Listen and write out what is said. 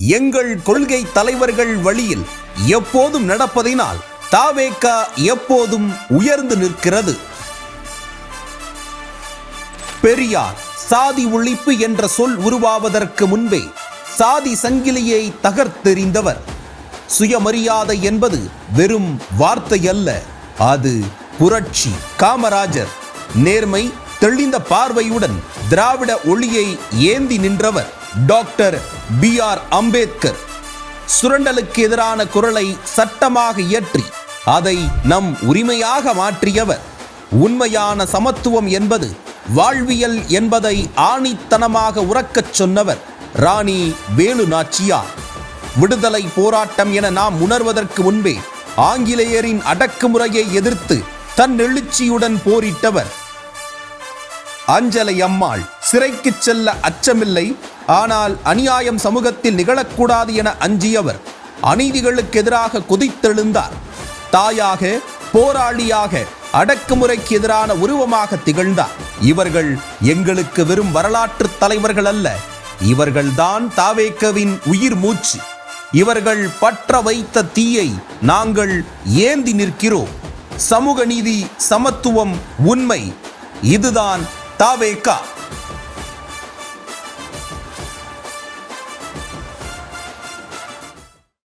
எங்கள் கொள்கை தலைவர்கள் வழியில் எப்போதும் நடப்பதினால் தாவேகா எப்போதும் உயர்ந்து நிற்கிறது. பெரியார் சாதி ஒழிப்பு என்ற சொல் உருவாவதற்கு முன்பே சாதி சங்கிலியை தகர்த்தெறிந்தவர். சுயமரியாதை என்பது வெறும் வார்த்தை அல்ல அது புரட்சி. காமராஜர் நேர்மை தெளிந்த பார்வையுடன் திராவிட ஒளியை ஏந்தி நின்றவர். Doctor B R Ambedkar. சுரண்டலுக்கு எதிரான குரலை சட்டமாக இயற்றி அதை நம் உரிமையாக மாற்றியவர். உண்மையான சமத்துவம் என்பது வாழ்வியல் என்பதை ஆணித்தனமாக உறக்கச் சொன்னவர் ராணி வேலு நாச்சியார் விடுதலை போராட்டம் என நாம் உணர்வதற்கு முன்பே ஆங்கிலேயரின் அடக்குமுறையை எதிர்த்து தன் எழுச்சியுடன் போரிட்டவர் அஞ்சலை அம்மாள். சிறைக்குச் செல்ல அச்சமில்லை. ஆனால் அநியாயம் சமூகத்தில் நிகழக்கூடாது என அஞ்சியவர் அநீதிகளுக்கு எதிராக குதித்தெழுந்தார். தாயாக போராளியாக அடக்குமுறைக்கு எதிரான உருவமாக திகழ்ந்தார். இவர்கள் எங்களுக்கு வெறும் வரலாற்று தலைவர்கள் அல்ல. இவர்கள்தான் தாவேக்கவின் உயிர் மூச்சு. இவர்கள் பற்ற வைத்த தீயை நாங்கள் ஏந்தி நிற்கிறோம். சமூக நீதி சமத்துவம் உண்மை. இதுதான் தாவேக்கா.